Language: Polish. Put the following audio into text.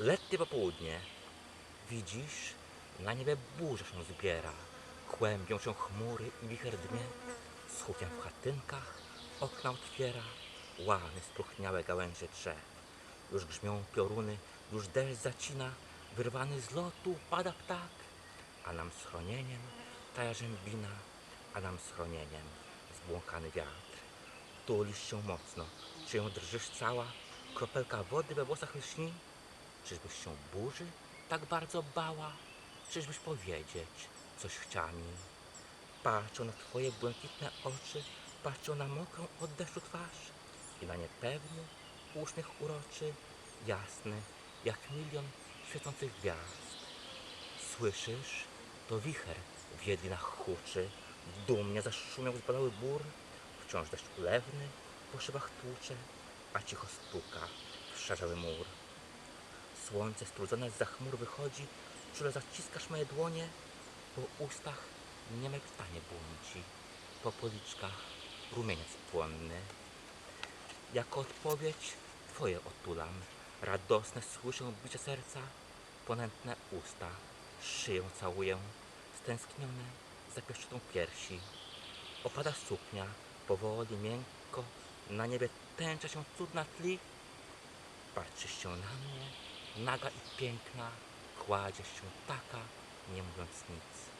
Letnie popołudnie. Widzisz, na niebie burza się zbiera. Kłębią się chmury i wicher dnie. Z hukiem w chatynkach okna otwiera. Łany spróchniałe gałęzie drzew. Już grzmią pioruny, już deszcz zacina. Wyrwany z lotu pada ptak. A nam schronieniem taja rzębina. A nam schronieniem zbłąkany wiatr. Tulisz się mocno, czy ją drżysz cała? Kropelka wody we włosach lśni? Czyżbyś się burzy tak bardzo bała? Czyżbyś powiedzieć coś chciała mi? Patrzą na twoje błękitne oczy, patrzą na mokrą od deszczu twarz i na niepewny uśmiech uroczy, jasny jak milion świecących gwiazd. Słyszysz? To wicher w jedlinach huczy, dumnie zaszumiał zbalały bór, wciąż deszcz ulewny po szybach tłucze, a cicho stuka w szarzały mur. Słońce strudzone z chmur wychodzi, czule zaciskasz moje dłonie, po ustach nieme pytanie błądzi, po policzkach rumieniec płonny. Jako odpowiedź twoje otulam, radosne słyszę bicie serca, ponętne usta, szyję całuję, stęsknione zapieszczotą piersi. Opada suknia, powoli, miękko, na niebie tęcza się cudna tli. Patrzysz się na mnie, naga i piękna, kładziesz się taka, nie mówiąc nic.